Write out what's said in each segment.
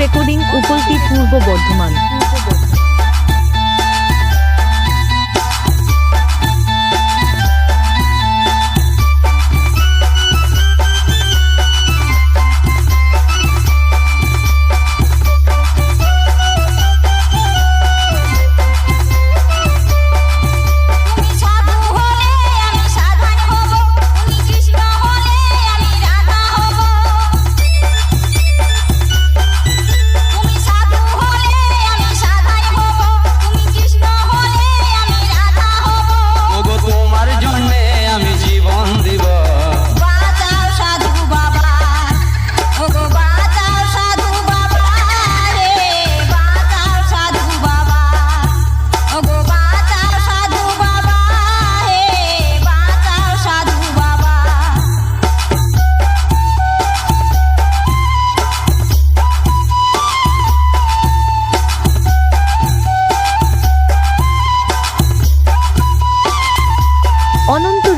Recording উপলটি পূর্ব Bardhaman.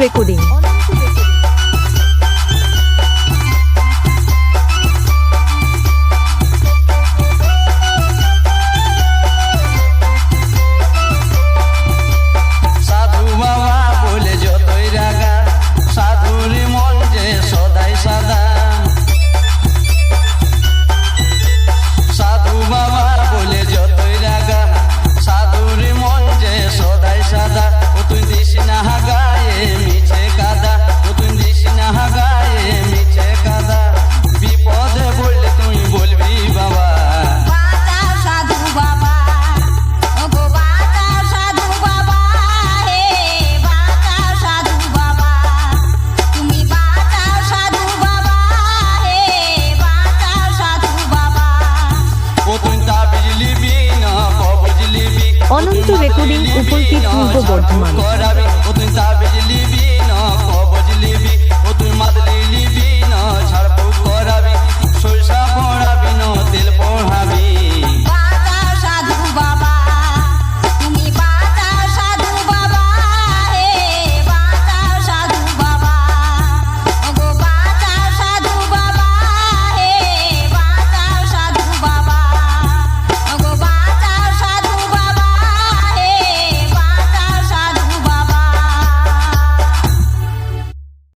Recording. অনন্ত recording উপলব্ধি পূর্ব বর্ধমান